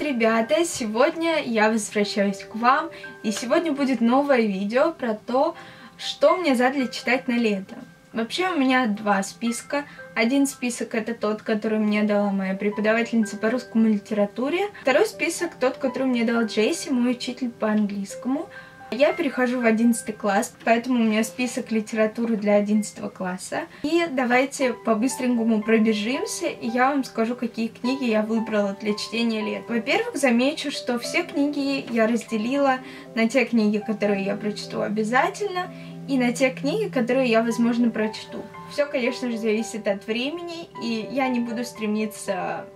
Ребята! Сегодня я возвращаюсь к вам, и сегодня будет новое видео про то, что мне задали читать на лето. Вообще у меня два списка. Один список это тот, который мне дала моя преподавательница по русскому литературе. Второй список тот, который мне дал Джейси, мой учитель по английскому. Я перехожу в 11 класс, поэтому у меня список литературы для 11 класса. И давайте по-быстренькому пробежимся, и я вам скажу, какие книги я выбрала для чтения лет. Во-первых, замечу, что все книги я разделила на те книги, которые я прочту обязательно, и на те книги, которые я, возможно, прочту. Все, конечно же, зависит от времени, и я не буду стремиться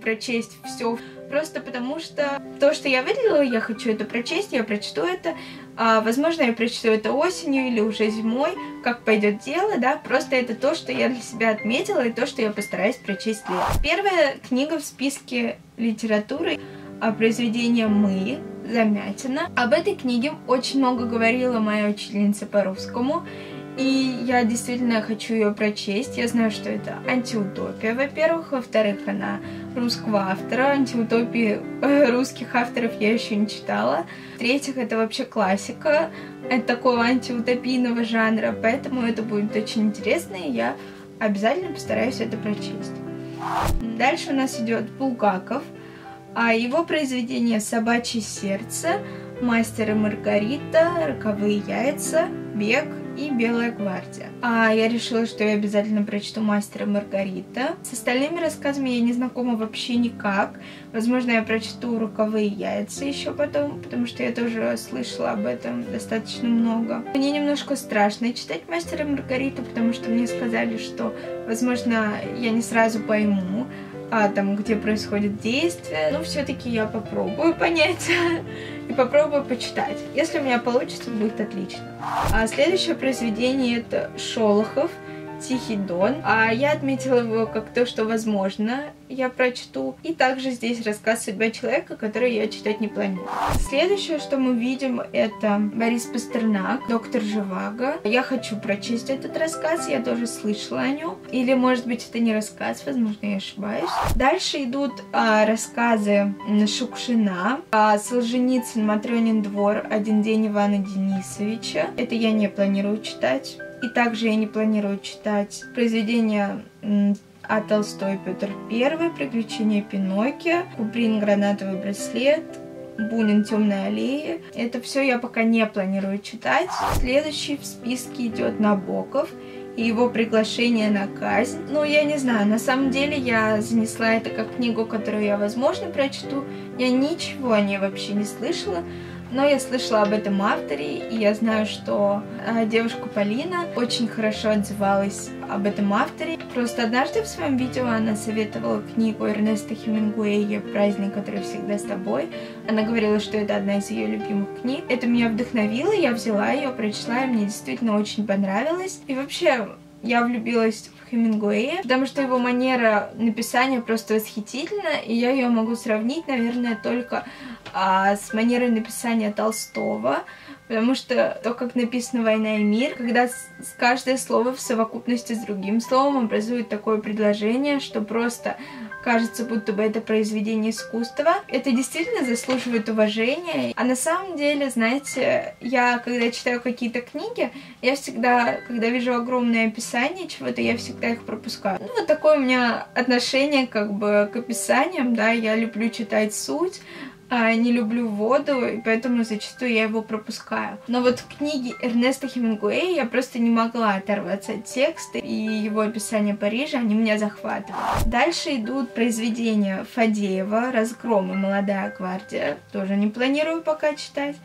прочесть все, просто потому что то, что я выделила, я хочу это прочесть, я прочту это, а, возможно, я прочту это осенью или уже зимой, как пойдет дело, да, просто это то, что я для себя отметила и то, что я постараюсь прочесть летом. Первая книга в списке литературы произведение «Мы» Замятина. Об этой книге очень много говорила моя учительница по русскому, и я действительно хочу ее прочесть. Я знаю, что это антиутопия, во-первых. Во-вторых, она русского автора. Антиутопии э, русских авторов я еще не читала. В-третьих, это вообще классика это такого антиутопийного жанра. Поэтому это будет очень интересно, и я обязательно постараюсь это прочесть. Дальше у нас идет Булгаков. А его произведение «Собачье сердце», «Мастер и Маргарита», «Роковые яйца», «Бег» и «Белая гвардия». А я решила, что я обязательно прочту «Мастера Маргарита». С остальными рассказами я не знакома вообще никак. Возможно, я прочту «Роковые яйца» еще потом, потому что я тоже слышала об этом достаточно много. Мне немножко страшно читать «Мастера Маргариту», потому что мне сказали, что, возможно, я не сразу пойму, а, там, где происходит действие. Но все-таки я попробую понять и попробую почитать. Если у меня получится, будет отлично. А следующее произведение это Шолохов Тихий Дон. А я отметила его как то, что возможно я прочту. И также здесь рассказ «Судьба человека», который я читать не планирую. Следующее, что мы видим, это Борис Пастернак, доктор Живаго. Я хочу прочесть этот рассказ, я тоже слышала о нем. Или, может быть, это не рассказ, возможно, я ошибаюсь. Дальше идут а, рассказы Шукшина, а, Солженицын, Матрёнин двор, Один день Ивана Денисовича. Это я не планирую читать. И также я не планирую читать произведения а Толстой Петр I, Приключения Пиноккио, Куприн Гранатовый браслет, Бунин Темная аллея. Это все я пока не планирую читать. Следующий в списке идет Набоков и его приглашение на казнь. Ну, я не знаю, на самом деле я занесла это как книгу, которую я, возможно, прочту. Я ничего о ней вообще не слышала. Но я слышала об этом авторе, и я знаю, что э, девушка Полина очень хорошо отзывалась об этом авторе. Просто однажды в своем видео она советовала книгу Эрнеста Хемингуэя «Праздник, который всегда с тобой». Она говорила, что это одна из ее любимых книг. Это меня вдохновило, я взяла ее, прочла, и мне действительно очень понравилось. И вообще, я влюбилась в Хемингуэя, потому что его манера написания просто восхитительна, и я ее могу сравнить, наверное, только а, с манерой написания Толстого, потому что то, как написано «Война и мир», когда каждое слово в совокупности с другим словом образует такое предложение, что просто кажется, будто бы это произведение искусства. Это действительно заслуживает уважения. А на самом деле, знаете, я, когда читаю какие-то книги, я всегда, когда вижу огромное описание чего-то, я всегда их пропускаю. Ну, вот такое у меня отношение как бы к описаниям, да, я люблю читать суть, не люблю воду, и поэтому зачастую я его пропускаю. Но вот в книге Эрнеста Хемингуэя я просто не могла оторваться от текста, и его описание Парижа, они меня захватывали. Дальше идут произведения Фадеева, «Разгром» и «Молодая гвардия». Тоже не планирую пока читать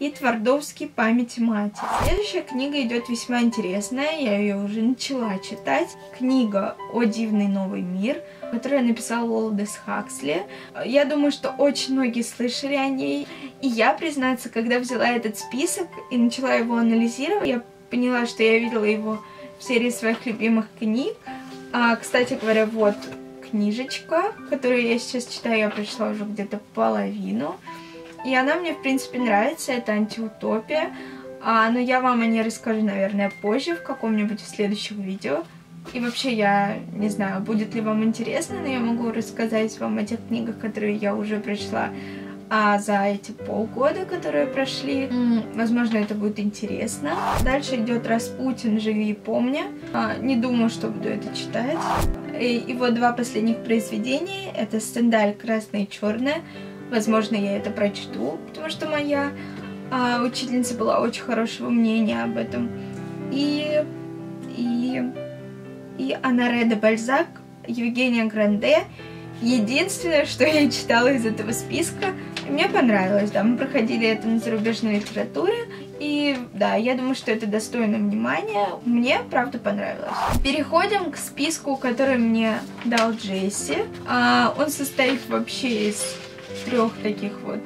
и Твардовский «Память матери». Следующая книга идет весьма интересная, я ее уже начала читать. Книга «О дивный новый мир», которую написал Уолдес Хаксли. Я думаю, что очень многие слышали о ней. И я, признаться, когда взяла этот список и начала его анализировать, я поняла, что я видела его в серии своих любимых книг. А, кстати говоря, вот книжечка, которую я сейчас читаю, я прочла уже где-то половину. И она мне, в принципе, нравится, это антиутопия. А, но я вам о ней расскажу, наверное, позже, в каком-нибудь из следующих видео. И вообще я не знаю, будет ли вам интересно, но я могу рассказать вам о тех книгах, которые я уже прочла а за эти полгода, которые прошли, возможно, это будет интересно. Дальше идет Распутин «Живи и помни». А, не думаю, что буду это читать. И его два последних произведения — это «Стендаль. Красное и черное». Возможно, я это прочту, потому что моя а, учительница была очень хорошего мнения об этом. И, и, и Анаре де Бальзак, Евгения Гранде. Единственное, что я читала из этого списка — мне понравилось, да, мы проходили это на зарубежной литературе, и да, я думаю, что это достойно внимания. Мне, правда, понравилось. Переходим к списку, который мне дал Джесси. А, он состоит вообще из трех таких вот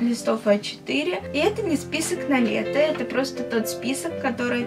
листов А4. И это не список на лето, это просто тот список, который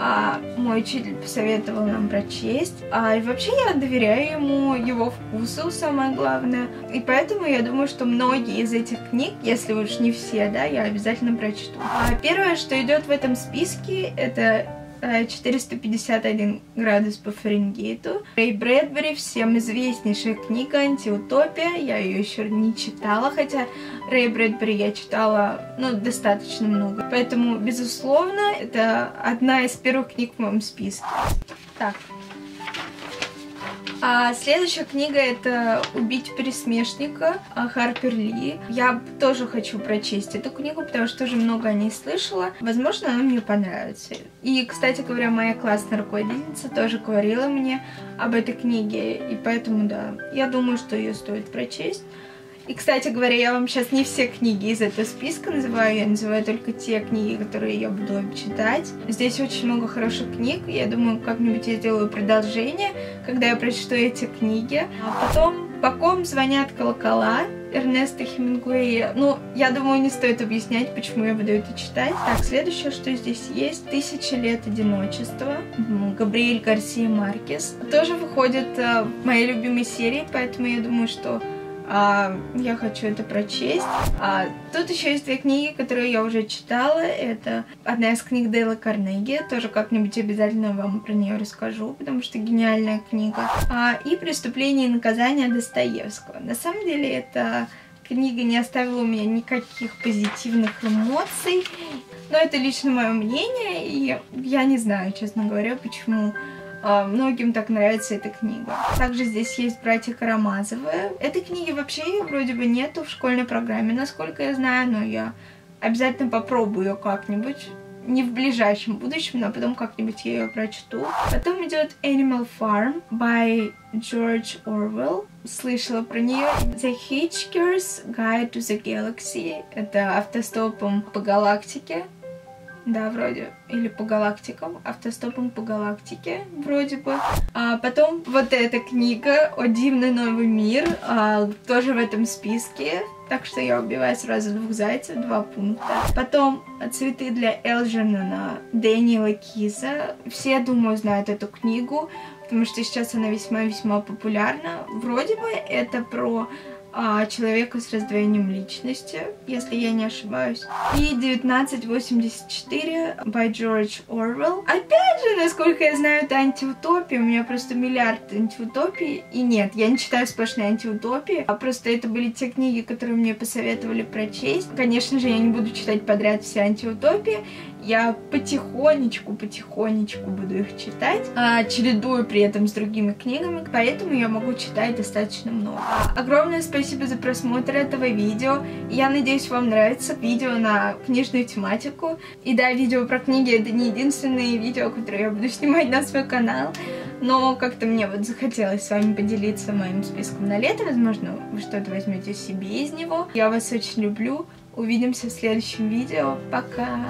а, мой учитель посоветовал нам прочесть. А, и вообще я доверяю ему, его вкусу, самое главное. И поэтому я думаю, что многие из этих книг, если уж не все, да, я обязательно прочту. А первое, что идет в этом списке, это 451 э, градус по Фаренгейту. Рэй Брэдбери, всем известнейшая книга «Антиутопия». Я ее еще не читала, хотя Рэй Брэдбери я читала, ну, достаточно много. Поэтому, безусловно, это одна из первых книг в моем списке. Так, а следующая книга это «Убить пересмешника» Харпер Ли. Я тоже хочу прочесть эту книгу, потому что тоже много о ней слышала. Возможно, она мне понравится. И, кстати говоря, моя классная руководительница тоже говорила мне об этой книге, и поэтому, да, я думаю, что ее стоит прочесть. И, кстати говоря, я вам сейчас не все книги из этого списка называю, я называю только те книги, которые я буду читать. Здесь очень много хороших книг, я думаю, как-нибудь я сделаю продолжение, когда я прочту эти книги. А потом «По ком звонят колокола» Эрнеста Хемингуэя. Ну, я думаю, не стоит объяснять, почему я буду это читать. Так, следующее, что здесь есть, «Тысяча лет одиночества», Габриэль Гарсия Маркес. Тоже выходит э, в моей любимой серии, поэтому я думаю, что а, я хочу это прочесть. А, тут еще есть две книги, которые я уже читала. Это одна из книг Дейла Карнеги. Тоже как-нибудь обязательно вам про нее расскажу, потому что гениальная книга. А, и «Преступление и наказание» Достоевского. На самом деле это книга не оставила у меня никаких позитивных эмоций. Но это лично мое мнение, и я не знаю, честно говоря, почему многим так нравится эта книга. Также здесь есть «Братья Карамазовы». Этой книги вообще вроде бы нету в школьной программе, насколько я знаю, но я обязательно попробую ее как-нибудь. Не в ближайшем будущем, но потом как-нибудь я ее прочту. Потом идет Animal Farm by George Orwell. Слышала про нее. The Hitchhiker's Guide to the Galaxy. Это автостопом по галактике. Да, вроде. Или по галактикам. Автостопом по галактике, вроде бы. А потом вот эта книга «О дивный новый мир» а, тоже в этом списке. Так что я убиваю сразу двух зайцев, два пункта. Потом «Цветы для Элджернона» Дэниела Киза. Все, думаю, знают эту книгу, потому что сейчас она весьма-весьма популярна. Вроде бы это про человека с раздвоением личности, если я не ошибаюсь. И 1984 by George Orwell. Опять же, насколько я знаю, это антиутопия. У меня просто миллиард антиутопий. И нет, я не читаю сплошные антиутопии. А просто это были те книги, которые мне посоветовали прочесть. Конечно же, я не буду читать подряд все антиутопии я потихонечку, потихонечку буду их читать, а, чередую при этом с другими книгами, поэтому я могу читать достаточно много. Огромное спасибо за просмотр этого видео. Я надеюсь, вам нравится видео на книжную тематику. И да, видео про книги это не единственные видео, которые я буду снимать на свой канал. Но как-то мне вот захотелось с вами поделиться моим списком на лето. Возможно, вы что-то возьмете себе из него. Я вас очень люблю. Увидимся в следующем видео. Пока!